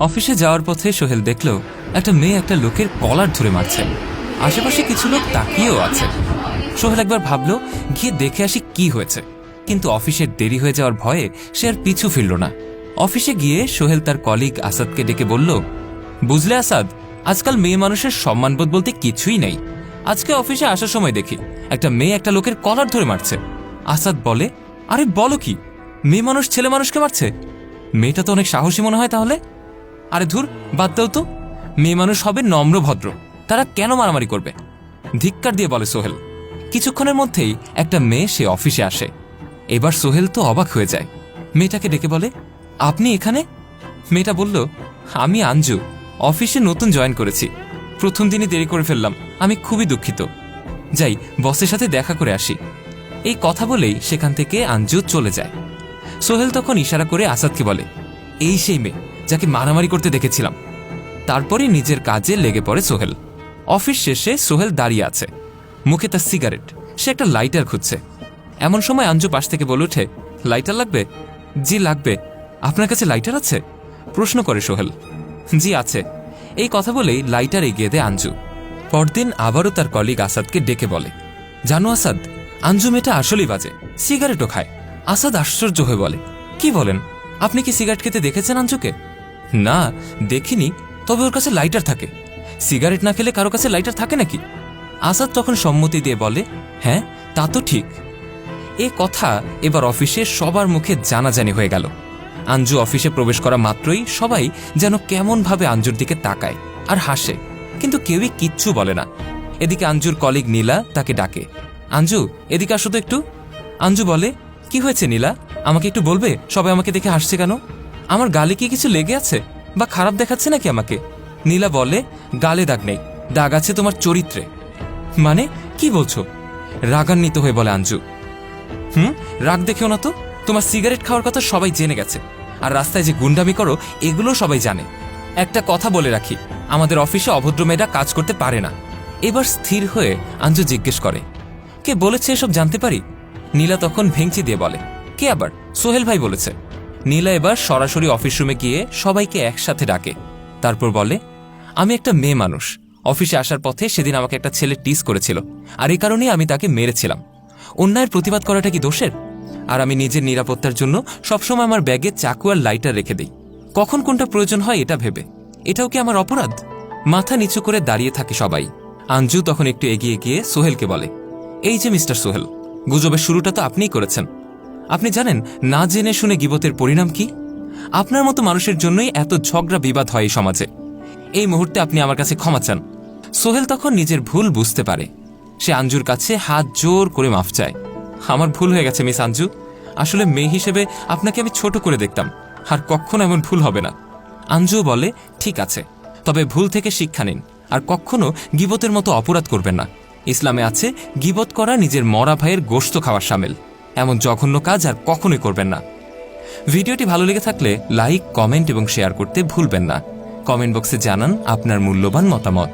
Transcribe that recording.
অফিসে যাওয়ার পথে সোহেল দেখল একটা মেয়ে একটা লোকের কলার ধরে মারছে। আশেপাশে কিছু লোক তাকিয়েও আছে। সোহেল একবার ভাবল, গিয়ে দেখে আসি কি হয়েছে। কিন্তু অফিসের দেরি হয়ে যাওয়ার ভয়ে সে আর পিছু ফিরল না। অফিসে গিয়ে সোহেল তার কলিগ আসাদকে ডেকে বলল, বুঝলে আসাদ, আজকাল মেয়ে মানুষের সম্মানবোধ বলতে কিছুই নেই। আজকে অফিসে আসার সময় দেখি একটা মেয়ে একটা লোকের কলার ধরে মারছে। আসাদ বলে, আরে বলো কি, মেয়ে মানুষ ছেলে মানুষকে মারছে? মেয়েটা তো অনেক সাহসী মনে হয় তাহলে? আরে ধুর, বাদ দাও তো। মেয়ে মানুষ হবে নম্র, ভদ্র। তারা কেন মারামারি করবে? ধিক্কার দিয়ে বলে সোহেল, কিছুক্ষণের মধ্যেই একটা মেয়ে সে অফিসে আসে। এবার সোহেল তো অবাক হয়ে যায়। মেয়েটাকে ডেকে বলে, আপনি এখানে? মেয়েটা বলল, আমি আঞ্জু, অফিসে নতুন জয়েন করেছি। প্রথম দিনই দেরি করে ফেললাম, আমি খুবই দুঃখিত। যাই, বসের সাথে দেখা করে আসি। এই কথা বলেই সেখান থেকে আঞ্জু চলে যায়। সোহেল তখন ইশারা করে আসাদকে বলে, এই সেই মেয়ে যাকে মারামারি করতে দেখেছিলাম। তারপরে নিজের কাজে লেগে পড়ে সোহেল। অফিস শেষে সোহেল দাঁড়িয়ে আছে। মুখে তার সিগারেট। সে একটা লাইটার খুঁজছে। এমন সময় আঞ্জু পাশ থেকে বলে ওঠে, লাইটার লাগবে? জি, লাগবে। আপনার কাছে লাইটার আছে? প্রশ্ন করে সোহেল। জি, আছে। এই কথা বলেই লাইটার এগিয়ে দেয় আঞ্জু। পরদিন আবারও তার কলিগ আসাদকে ডেকে বলে, জানো আসাদ, আঞ্জু মেয়েটা আসলেই বাজে। সিগারেটও খায়। আসাদ আশ্চর্য হয়ে বলে, কি বলেন? আপনি কি সিগারেট খেতে দেখেছেন আঞ্জুকে? না, দেখিনি, তবে ওর কাছে লাইটার থাকে। সিগারেট না খেলে কারও কাছে লাইটার থাকে নাকি? আসাদ তখন সম্মতি দিয়ে বলে হ্যাঁ তা তো ঠিক। এ কথা এবার অফিসে সবার মুখে জানাজানি হয়ে গেল। আঞ্জু অফিসে প্রবেশ করা মাত্রই সবাই যেন কেমনভাবে আঞ্জুর দিকে তাকায় আর হাসে, কিন্তু কেউই কিচ্ছু বলে না। এদিকে আঞ্জুর কলিগ নীলা তাকে ডাকে, আঞ্জু, এদিকে আসো তো একটু। আঞ্জু বলে, কি হয়েছে নীলা? আমাকে একটু বলবে? সবাই আমাকে দেখে হাসছে কেন? আমার গালে কি কিছু লেগে আছে? বা খারাপ দেখাচ্ছে নাকি আমাকে? নীলা বলে, গালে দাগ নেই, দাগ আছে তোমার চরিত্রে। মানে কি বলছো? রাগান্বিত হয়ে বলে আঞ্জু। হুম? রাগ দেখেও না তো? তোমার সিগারেট খাওয়ার কথা সবাই জেনে গেছে। আর রাস্তায় যে গুন্ডামি করো এগুলো সবাই জানে। একটা কথা বলে রাখি, আমাদের অফিসে অভদ্র মেয়েরা কাজ করতে পারে না। এবার স্থির হয়ে আঞ্জু জিজ্ঞেস করে, কে বলেছে এসব জানতে পারি? নীলা তখন ভেঙচি দিয়ে বলে, কে আবার? সোহেল ভাই বলেছে নীলা এবার সরাসরি অফিস রুমে গিয়ে সবাইকে একসাথে ডাকে। তারপর বলে, আমি একটা মেয়ে মানুষ। অফিসে আসার পথে সেদিন আমাকে একটা ছেলে টিস করেছিল, আর এই কারণেই আমি তাকে মেরেছিলাম। অন্যায়ের প্রতিবাদ করাটা কি দোষের? আর আমি নিজের নিরাপত্তার জন্য সবসময় আমার ব্যাগে চাকু আর লাইটার রেখে দিই। কখন কোনটা প্রয়োজন হয় এটা ভেবে। এটাও কি আমার অপরাধ? মাথা নিচু করে দাঁড়িয়ে থাকে সবাই। আঞ্জু তখন একটু এগিয়ে গিয়ে সোহেলকে বলে, এই যে মিস্টার সোহেল, গুজবের শুরুটা তো আপনিই করেছেন। আপনি জানেন, না জেনে শুনে গিবতের পরিণাম কি? আপনার মতো মানুষের জন্যই এত ঝগড়া বিবাদ হয় এই সমাজে। এই মুহূর্তে আপনি আমার কাছে ক্ষমা চান। সোহেল তখন নিজের ভুল বুঝতে পারে। সে আঞ্জুর কাছে হাত জোর করে মাফ চায়। আমার ভুল হয়ে গেছে, মিস আঞ্জু। আসলে মেয়ে হিসেবে আপনাকে আমি ছোট করে দেখতাম। আর কখনো এমন ভুল হবে না। আঞ্জু বলে, ঠিক আছে। তবে ভুল থেকে শিক্ষা নিন। আর কখনো গিবতের মতো অপরাধ করবেন না। ইসলামে আছে, গিবত করা নিজের মরা ভাইয়ের গোশত খাওয়ার সামিল। এমন জঘন্য কাজ আর কখনোই করবেন না। ভিডিওটি ভালো লেগে থাকলে লাইক, কমেন্ট এবং শেয়ার করতে ভুলবেন না। কমেন্ট বক্সে জানান আপনার মূল্যবান মতামত।